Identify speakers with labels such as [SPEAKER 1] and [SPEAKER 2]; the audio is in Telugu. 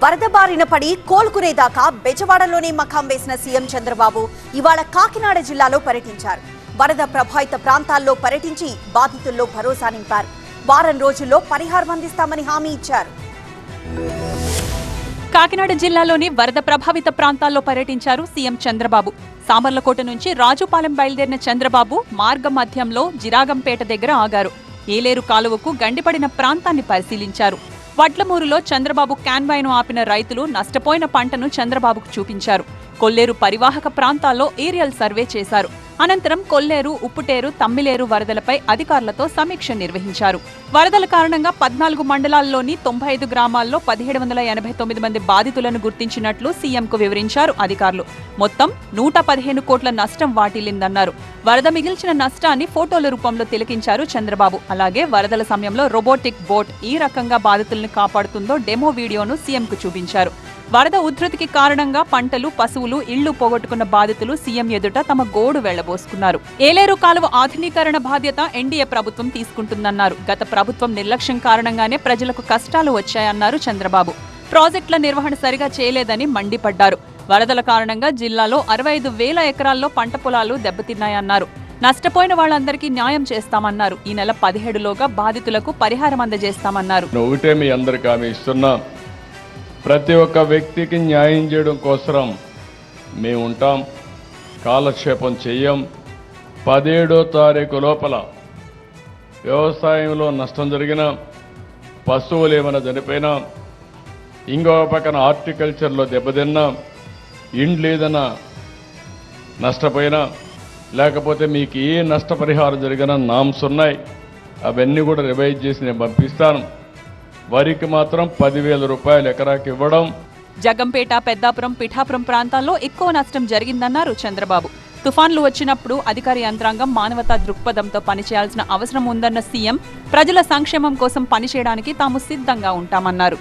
[SPEAKER 1] వరద బారిన పడి కోలుకునేదాకా బెజవాడలోనే మకాం వేసిన సీఎం చంద్రబాబు ఇవాళ కాకినాడ జిల్లాలో పర్యటించారు. వరద ప్రభావిత ప్రాంతాల్లో పర్యటించి బాధితుల్లో భరోసా నింపారు. వారం రోజుల్లో పరిహారం అందిస్తామని హామీ ఇచ్చారు.
[SPEAKER 2] కాకినాడ జిల్లాలోని వరద ప్రభావిత ప్రాంతాల్లో పర్యటించారు సీఎం చంద్రబాబు. సామర్లకోట నుంచి రాజుపాలెం బయలుదేరిన చంద్రబాబు మార్గ మధ్యంలో జిరాగంపేట దగ్గర ఆగారు. ఏలేరు కాలువకు గండిపడిన ప్రాంతాన్ని పరిశీలించారు. వడ్లమూరులో చంద్రబాబు క్యాన్వాయ్ను ఆపిన రైతులు నష్టపోయిన పంటను చంద్రబాబుకు చూపించారు. కొల్లేరు పరివాహక ప్రాంతాల్లో ఏరియల్ సర్వే చేశారు. అనంతరం కొల్లేరు ఉప్పుటేరు తమ్మిలేరు వరదలపై అధికారులతో సమీక్ష నిర్వహించారు. వరదల కారణంగా పద్నాలుగు మండలాల్లోని తొంభై ఐదు గ్రామాల్లో పదిహేడు వందల ఎనభై తొమ్మిది మంది బాధితులను గుర్తించినట్లు సీఎంకు వివరించారు అధికారులు. మొత్తం నూట పదిహేను కోట్ల నష్టం వాటిల్లిందన్నారు. వరద మిగిల్చిన నష్టాన్ని ఫోటోల రూపంలో తిలకించారు చంద్రబాబు. అలాగే వరదల సమయంలో రోబోటిక్ బోట్ ఈ రకంగా బాధితులను కాపాడుతుందో డెమో వీడియోను సీఎంకు చూపించారు. వరద ఉధృతికి కారణంగా పంటలు పశువులు ఇళ్ళు పోగొట్టుకున్న బాధితులు సీఎం ఎదుట తమ గోడు వెళ్ళబోసుకున్నారు. ఏలేరు కాలువ ఆధునీకరణ బాధ్యత ఎన్డీఏ ప్రభుత్వం తీసుకుంటుందన్నారు. గత ప్రభుత్వం నిర్లక్ష్యం కారణంగానే ప్రజలకు కష్టాలు వచ్చాయన్నారు చంద్రబాబు. ప్రాజెక్టుల నిర్వహణ సరిగా చేయలేదని మండిపడ్డారు. వరదల కారణంగా జిల్లాలో అరవై ఐదు వేల ఎకరాల్లో పంట పొలాలు దెబ్బతిన్నాయన్నారు. నష్టపోయిన వాళ్ళందరికీ న్యాయం చేస్తామన్నారు. ఈ నెల పదిహేడులోగా బాధితులకు పరిహారం అందజేస్తామన్నారు.
[SPEAKER 3] ఒకటే మీ అందరికి ఆమె ఇస్తున్నా. ప్రతి ఒక్క వ్యక్తికి న్యాయం చేయడం కోసరం. మేము ఉంటాం కాలక్షేపం చెయ్యం. పదిహేడో తారీఖు లోపల వ్యవసాయంలో నష్టం జరిగిన పశువులు ఏమైనా చనిపోయినా ఇంకో పక్కన హార్టికల్చర్లో దెబ్బతిన్నా ఇండ్లు ఏదైనా నష్టపోయినా లేకపోతే మీకు ఏ నష్టపరిహారం జరిగినా నామ్స్ ఉన్నాయి. అవన్నీ కూడా రివైజ్ చేసి నేను పంపిస్తాను. వరికి మాత్రం పదివేల రూపాయలు ఎకరాకి ఇవ్వడం.
[SPEAKER 2] జగంపేట పెద్దాపురం పిఠాపురం ప్రాంతాల్లో ఎక్కువ నష్టం జరిగిందన్నారు చంద్రబాబు. తుఫాన్లు వచ్చినప్పుడు అధికార యంత్రాంగం మానవతా దృక్పథంతో పనిచేయాల్సిన అవసరం ఉందన్న సీఎం ప్రజల సంక్షేమం కోసం పనిచేయడానికి తాము సిద్ధంగా ఉంటామన్నారు.